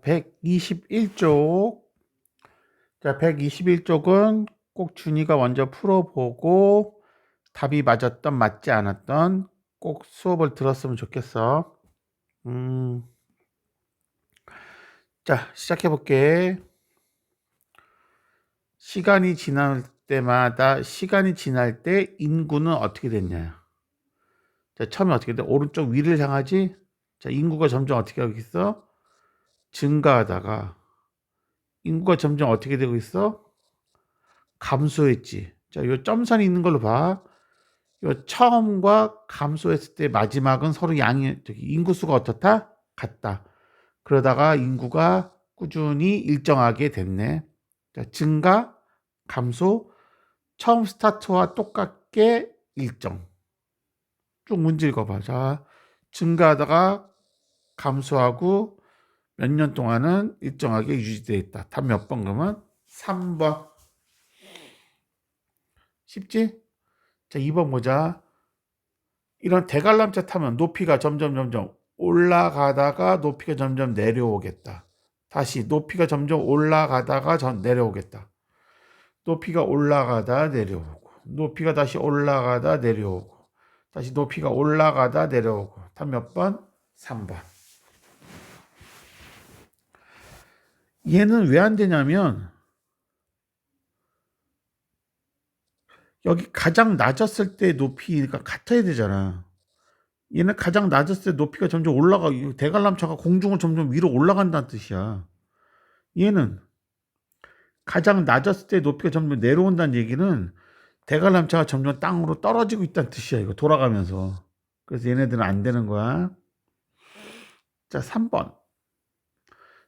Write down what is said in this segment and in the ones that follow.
자, 121쪽. 자, 121쪽은 꼭 준이가 먼저 풀어보고 답이 맞았던, 맞지 않았던 꼭 수업을 들었으면 좋겠어. 음. 자, 시작해 볼게. 시간이 지날 때마다, 시간이 지날 때 인구는 어떻게 됐냐. 자, 처음에 어떻게 돼? 오른쪽 위를 향하지? 자, 인구가 점점 어떻게 하고 있어? 증가하다가, 인구가 점점 어떻게 되고 있어? 감소했지. 자, 요 점선이 있는 걸로 봐. 요 처음과 감소했을 때 마지막은 서로 양이, 저기 인구수가 어떻다? 같다. 그러다가 인구가 꾸준히 일정하게 됐네. 자, 증가, 감소, 처음 스타트와 똑같게 일정. 쭉 문제 읽어봐. 자, 증가하다가 감소하고 몇 년 동안은 일정하게 유지되어 있다. 답 몇 번 그러면? 3번. 쉽지? 자, 2번 보자. 이런 대관람차 타면 높이가 점점 점점 올라가다가 높이가 점점 내려오겠다. 다시 높이가 점점 올라가다가 전 내려오겠다. 높이가 올라가다 내려오고 높이가 다시 올라가다 내려오고 다시 높이가 올라가다 내려오고 답몇 번? 3번. 얘는 왜 안 되냐면 여기 가장 낮았을 때 높이가 같아야 되잖아. 얘는 가장 낮았을 때 높이가 점점 올라가, 이 대관람차가 공중을 점점 위로 올라간다는 뜻이야. 얘는 가장 낮았을 때 높이가 점점 내려온다는 얘기는 대관람차가 점점 땅으로 떨어지고 있다는 뜻이야. 이거 돌아가면서. 그래서 얘네들은 안 되는 거야. 자, 3번.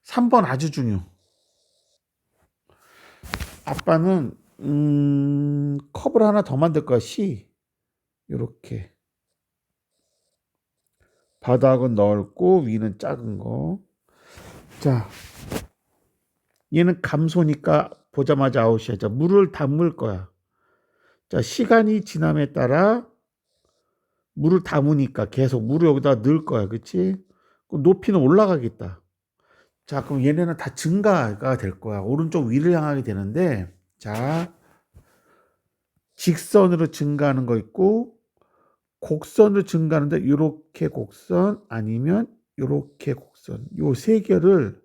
3번 아주 중요. 아빠는 음, 컵을 하나 더 만들 거야. C. 요렇게. 바닥은 넓고 위는 작은 거. 자. 얘는 감소니까 보자마자 아웃이야. 자, 물을 담을 거야. 자, 시간이 지남에 따라 물을 담으니까 계속 물을 여기다 넣을 거야. 그치? 높이는 올라가겠다. 자, 그럼 얘네는 다 증가가 될 거야. 오른쪽 위를 향하게 되는데, 자, 직선으로 증가하는 거 있고, 곡선으로 증가하는데, 이렇게 곡선 아니면 이렇게 곡선. 요 세 개를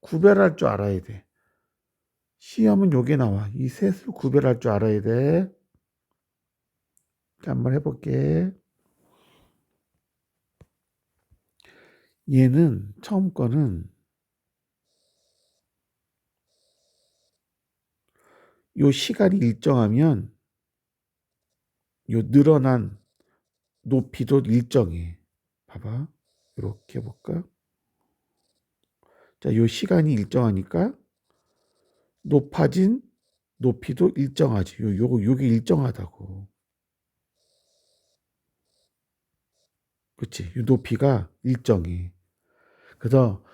구별할 줄 알아야 돼. 시험은 요게 나와. 이 셋을 구별할 줄 알아야 돼. 자, 한번 해볼게. 얘는 처음 거는 요 시간이 일정하면 요 늘어난 높이도 일정해. 봐봐. 이렇게 해볼까? 자, 요 시간이 일정하니까 높아진 높이도 일정하지. 요, 요, 요게 일정하다고. 그치? 요 높이가 일정해. 그래서,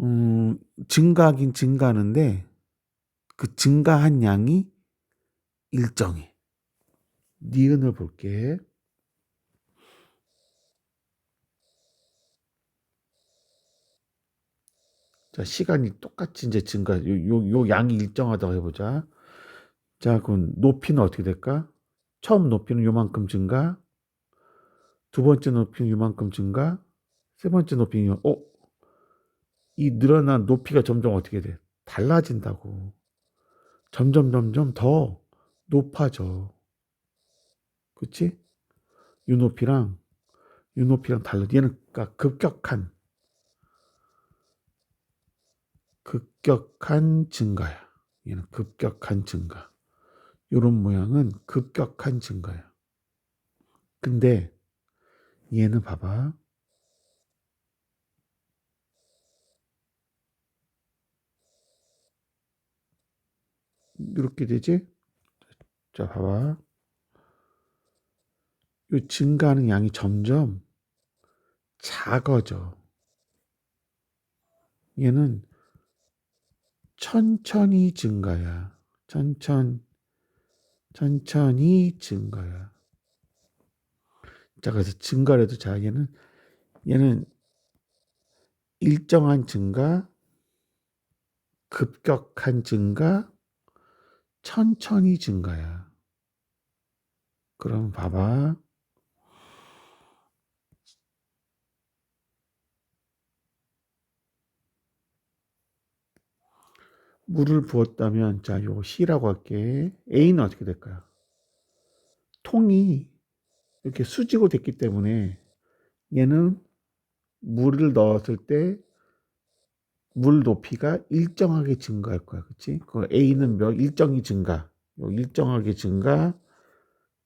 음, 증가하긴 증가하는데, 그 증가한 양이 일정해. 니은을 볼게. 자, 시간이 똑같이 이제 증가, 요, 요, 요 양이 일정하다고 해보자. 자, 그럼 높이는 어떻게 될까? 처음 높이는 요만큼 증가, 두 번째 높이는 요만큼 증가, 세 번째 높이는, 요, 어? 이 늘어난 높이가 점점 어떻게 돼? 달라진다고. 점점 점점 더 높아져. 그치? 요 높이랑 달라. 얘는 그러니까 급격한 급격한 증가야. 얘는 급격한 증가. 요런 모양은 급격한 증가야. 근데 얘는 봐봐. 이렇게 되지? 자, 봐봐. 요 증가하는 양이 점점 작아져. 얘는 천천히 증가야. 천천, 천천히 증가야. 자, 그래서 증가를 해도 자, 얘는, 얘는 일정한 증가, 급격한 증가, 천천히 증가야. 그럼 봐봐. 물을 부었다면, 자, 요 C라고 할게. A는 어떻게 될까요? 통이 이렇게 수직으로 됐기 때문에 얘는 물을 넣었을 때 물 높이가 일정하게 증가할 거야. 그치? 그 A는 몇, 일정이 증가. 요 일정하게 증가,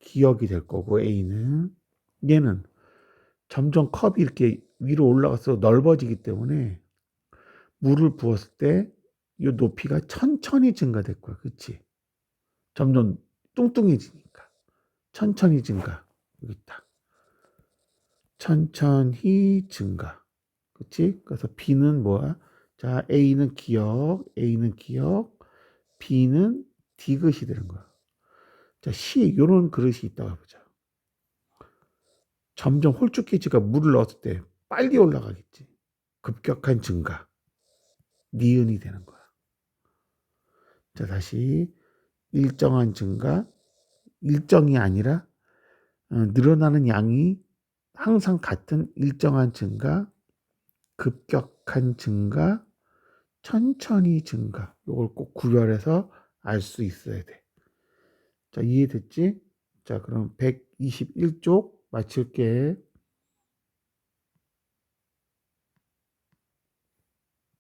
기억이 될 거고, A는. 얘는 점점 컵이 이렇게 위로 올라가서 넓어지기 때문에 물을 부었을 때 이 높이가 천천히 증가될 거야. 그치? 점점 뚱뚱해지니까. 천천히 증가. 여기 있다. 천천히 증가. 그치? 그래서 B는 뭐야? 자, A는 기억, A는 기억, B는 디귿이 되는 거야. 자, C, 요런 그릇이 있다고 해보자. 점점 홀쭉해지가 물을 넣었을 때 빨리 올라가겠지. 급격한 증가. 니은이 되는 거야. 자, 다시 일정한 증가, 일정이 아니라 어, 늘어나는 양이 항상 같은 일정한 증가, 급격한 증가, 천천히 증가. 이걸 꼭 구별해서 알 수 있어야 돼. 자, 이해됐지? 자, 그럼 121쪽 마칠게.